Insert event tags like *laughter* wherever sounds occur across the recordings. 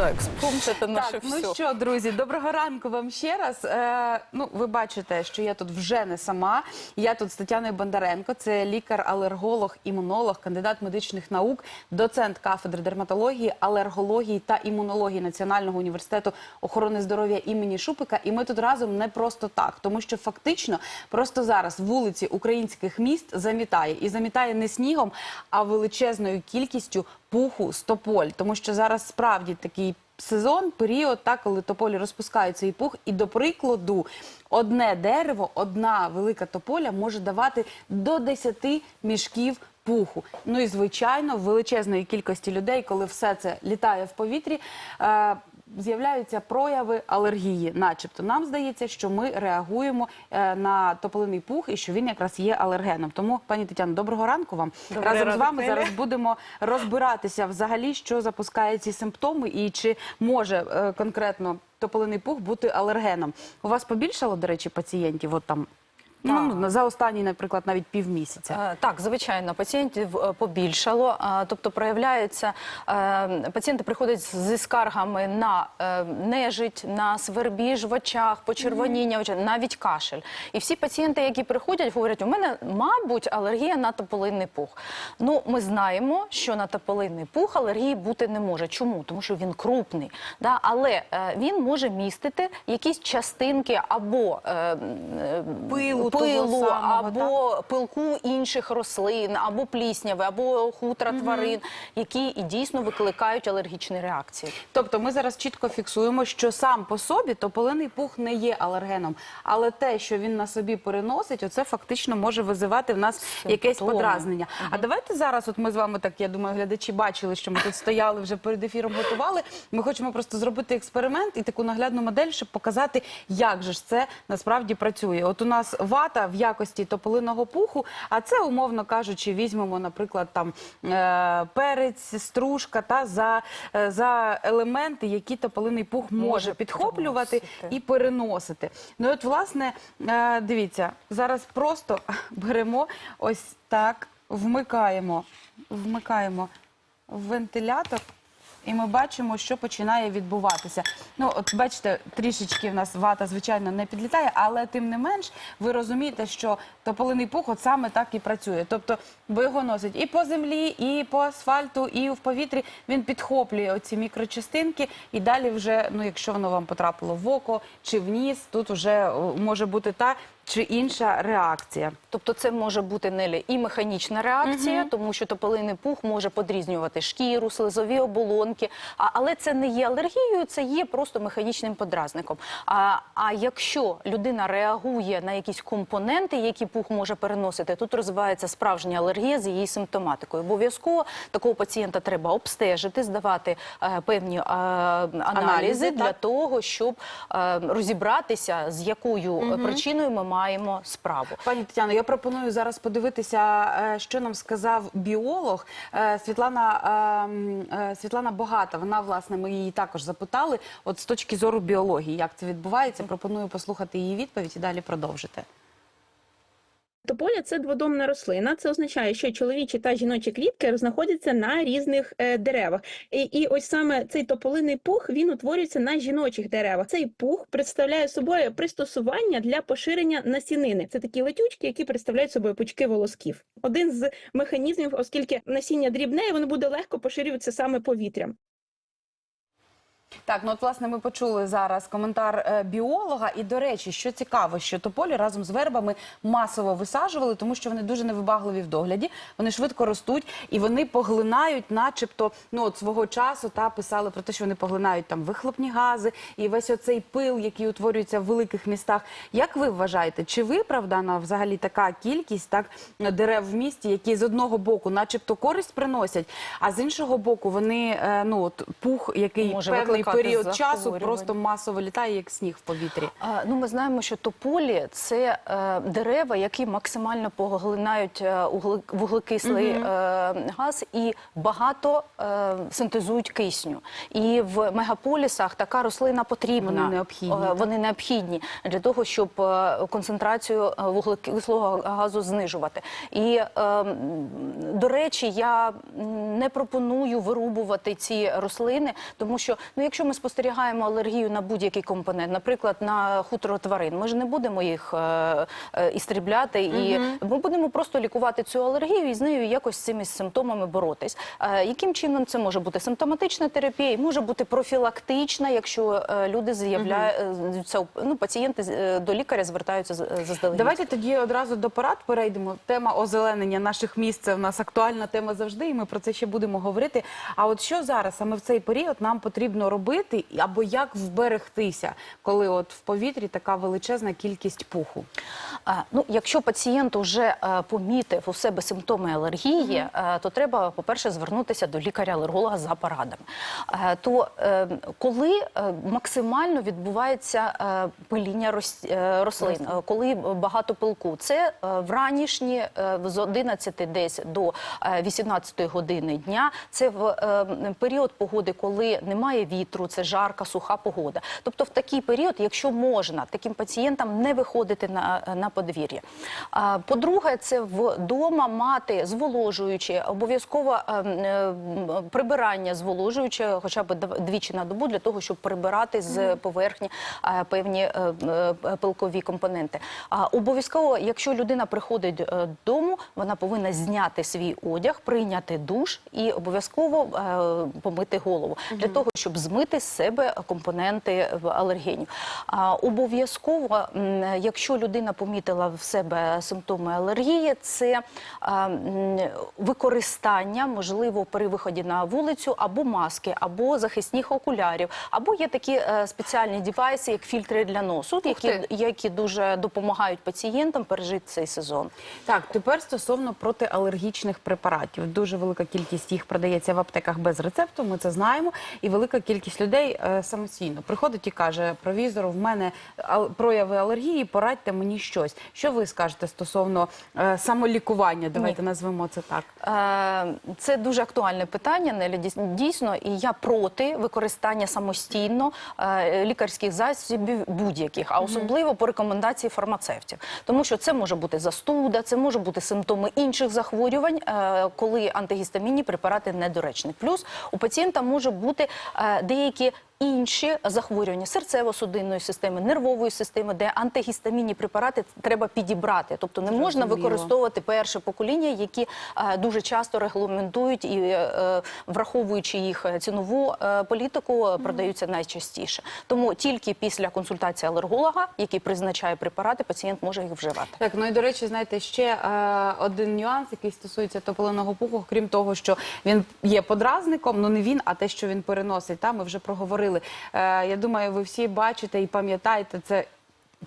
Да, експромт це наше Так, все. ну що, друзі, доброго ранку вам ще раз. Е, ну, ви бачите, що я тут вже не сама. Я тут з Тетяною Бондаренко, це лікар-алерголог, імунолог, кандидат медичних наук, доцент кафедри дерматології, алергології та імунології Національного університету охорони здоров'я імені Шупика. І ми тут разом не просто так, тому що фактично просто зараз вулиці українських міст замітає і замітає не снігом, а величезною кількістю пуху з тополь, тому що зараз справді такий сезон, період, так, коли тополі розпускають свій пух. І до прикладу, одне дерево, одна велика тополя може давати до 10 мішків пуху. Ну і звичайно, в величезної кількості людей, коли все це літає в повітрі. З'являються прояви алергії, начебто нам здається, що ми реагуємо е, на тополиний пух і що він якраз є алергеном. Тому, пані Тетяно, доброго ранку вам. Добрий Разом з ранок, вами Неля. зараз будемо розбиратися взагалі, що запускає ці симптоми, і чи може е, конкретно тополиний пух бути алергеном. У вас побільшало, до речі, пацієнтів? От там ну, за останні, наприклад, навіть півмісяця. Е, Так, звичайно, пацієнтів е, побільшало, тобто проявляється, е, пацієнти приходять зі скаргами на е, нежить, на свербіж в очах, почервоніння в очах, навіть кашель. І всі пацієнти, які приходять, говорять, у мене, мабуть, алергія на тополинний пух. Ну, ми знаємо, що на тополинний пух алергії бути не може. Чому? Тому що він крупний. Да? Але е, він може містити якісь частинки або е, е, Пилу пилу самого, або пилку інших рослин, або плісняви, або хутра тварин, які і дійсно викликають алергічні реакції. Тобто ми зараз чітко фіксуємо, що сам по собі тополиний пух не є алергеном, але те, що він на собі переносить, оце фактично може визивати в нас якесь Симптоми. подразнення. А давайте зараз, от ми з вами так, я думаю, глядачі бачили, що ми тут стояли вже перед ефіром, готували. Ми хочемо просто зробити експеримент і таку наглядну модель, щоб показати, як же ж це насправді працює. От у нас вата в якості тополиного пуху, а це, умовно кажучи, візьмемо, наприклад, там е, перець, стружка та за, е, за елементи, які тополиний пух може, Може підхоплювати і переносити. Ну і от, власне, е, дивіться, зараз просто *laughs* беремо ось так, вмикаємо, вмикаємо вентилятор. І ми бачимо, що починає відбуватися. Ну, от бачите, трішечки в нас вата, звичайно, не підлітає, але тим не менш, ви розумієте, що тополиний пух от саме так і працює. Тобто, бо його носить і по землі, і по асфальту, і в повітрі. Він підхоплює оці мікрочастинки, і далі вже, ну, якщо воно вам потрапило в око чи в ніс, тут вже може бути та чи інша реакція. Тобто це може бути Нелі і механічна реакція, тому що тополиний пух може подрізнювати шкіру, слизові оболонки, а, але це не є алергією, це є просто механічним подразником. А, а якщо людина реагує на якісь компоненти, які пух може переносити, тут розвивається справжня алергія з її симптоматикою. Обов'язково такого пацієнта треба обстежити, здавати е, певні е, аналізи, Аналізи, для того, щоб е, розібратися, з якою е, причиною ми маємо справу. Пані Тетяно, я пропоную зараз подивитися, е, що нам сказав біолог е, Світлана е, м, е, Світлана Богата. Вона власне ми її також запитали. От з точки зору біології, як це відбувається, пропоную послухати її відповідь і далі продовжити. Тополя це дводомна рослина. Це означає, що чоловічі та жіночі клітки знаходяться на різних е, деревах. І, і ось саме цей тополиний пух він утворюється на жіночих деревах. Цей пух представляє собою пристосування для поширення насінини. Це такі летючки, які представляють собою пучки волосків. Один з механізмів, оскільки насіння дрібне, воно буде легко поширюватися саме повітрям. Так, ну от власне ми почули зараз коментар е, біолога. І до речі, що цікаво, що тополі разом з вербами масово висаджували, тому що вони дуже невибагливі в догляді, вони швидко ростуть і вони поглинають, начебто, ну от свого часу та писали про те, що вони поглинають там вихлопні гази і весь оцей пил, який утворюється в великих містах. Як ви вважаєте, чи виправдана взагалі така кількість так дерев в місті, які з одного боку, начебто, користь приносять, а з іншого боку, вони е, ну от пух, який Може викликати період часу просто масово літає, як сніг в повітрі. А, Ну, ми знаємо, що тополі це е, дерева, які максимально поглинають е, вуглекислий е, газ і багато е, синтезують кисню. І в мегаполісах така рослина потрібна. Вони необхідні, Е. Вони необхідні для того, щоб е, концентрацію вуглекислого газу знижувати. І е, до речі, я не пропоную вирубувати ці рослини, тому що ну, якщо ми спостерігаємо алергію на будь-який компонент, наприклад, на хутро тварин, ми ж не будемо їх е, е, істрібляти, і ми будемо просто лікувати цю алергію і з нею якось з цими симптомами боротись. Е, яким чином це може бути симптоматична терапія, і може бути профілактична, якщо е, люди з'являються, ну пацієнти е, до лікаря звертаються з- заздалегідь. Давайте тоді одразу до порад перейдемо. Тема озеленення наших місць це в нас актуальна тема завжди, і ми про це ще будемо говорити. А от що зараз саме в цей період нам потрібно робити, або як вберегтися, коли от в повітрі така величезна кількість пуху? А, ну, якщо пацієнт вже е, помітив у себе симптоми алергії, е, то треба, по-перше, звернутися до лікаря-алерголога за порадами. Е, то е, коли е, максимально відбувається е, пиління рос- е, рослин, е, коли багато пилку, це е, вранішні е, з 11 десь до е, 18 години дня. Це в е, період погоди, коли немає вітру, це жарка, суха погода. Тобто, в такий період, якщо можна таким пацієнтам не виходити на, на подвір'я. По-друге, це вдома мати зволожуючі, обов'язково е, е, прибирання зволожуюче, хоча б двічі на добу, для того, щоб прибирати з поверхні е, певні пилкові компоненти. Обов'язково, якщо людина приходить додому, вона повинна зняти свій одяг, прийняти душ і обов'язково помити голову для того, щоб змити з себе компоненти в алергенів. А обов'язково, якщо людина помітила в себе симптоми алергії, це використання, можливо, при виході на вулицю або маски, або захисних окулярів, або є такі е, спеціальні девайси, як фільтри для носу, які, які дуже допомагають пацієнтам пережити цей сезон. Так, тепер стосовно протиалергічних препаратів. Дуже велика кількість їх продається в аптеках без рецепту. Ми це знаємо. І велика кількість людей е, самостійно приходить і каже: провізор, в мене прояви алергії, порадьте мені щось. Що ви скажете стосовно е, самолікування? Давайте назвемо це так. Е, Це дуже актуальне питання, Неля, дійс- дійсно, і я проти використання самостійно лікарських засобів будь-яких, а особливо по рекомендації фармацевтів. Тому що це може бути застуда, це може бути симптоми інших захворювань, коли антигістамінні препарати недоречні. Плюс у пацієнта може бути деякі інші захворювання серцево-судинної системи, нервової системи, де антигістамінні препарати треба підібрати. Тобто не можна використовувати перше покоління, які е, дуже часто регламентують і е, враховуючи їх цінову е, політику, е, продаються найчастіше. Тому тільки після консультації алерголога, який призначає препарати, пацієнт може їх вживати. Так, ну і до речі, знаєте, ще е, один нюанс, який стосується тополиного пуху, крім того, що він є подразником, ну не він, а те, що він переносить. Та ми вже проговорили. Е, я думаю, ви всі бачите і пам'ятаєте це.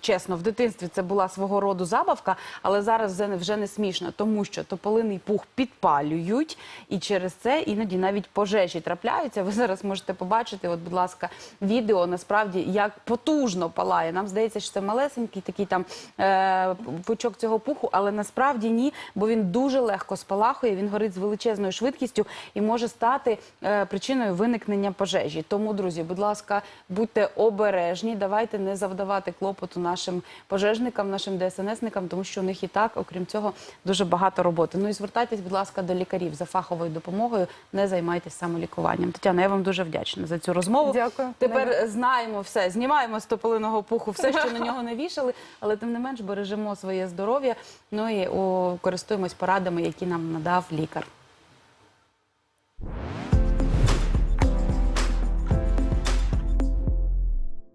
Чесно, в дитинстві це була свого роду забавка, але зараз вже не, смішно, тому що тополиний пух підпалюють, і через це іноді навіть пожежі трапляються. Ви зараз можете побачити, от, будь ласка, відео насправді як потужно палає. Нам здається, що це малесенький такий там е, пучок цього пуху, але насправді ні, бо він дуже легко спалахує, він горить з величезною швидкістю і може стати е, причиною виникнення пожежі. Тому, друзі, будь ласка, будьте обережні, давайте не завдавати клопоту нашим пожежникам, нашим ДСНСникам, тому що у них і так, окрім цього, дуже багато роботи. Ну і звертайтесь, будь ласка, до лікарів за фаховою допомогою. Не займайтесь самолікуванням. Тетяна, я вам дуже вдячна за цю розмову. Дякую. Тепер знаємо все, знімаємо з тополиного пуху все, що на нього не вішали, але тим не менш бережемо своє здоров'я. Ну і о, користуємось порадами, які нам надав лікар.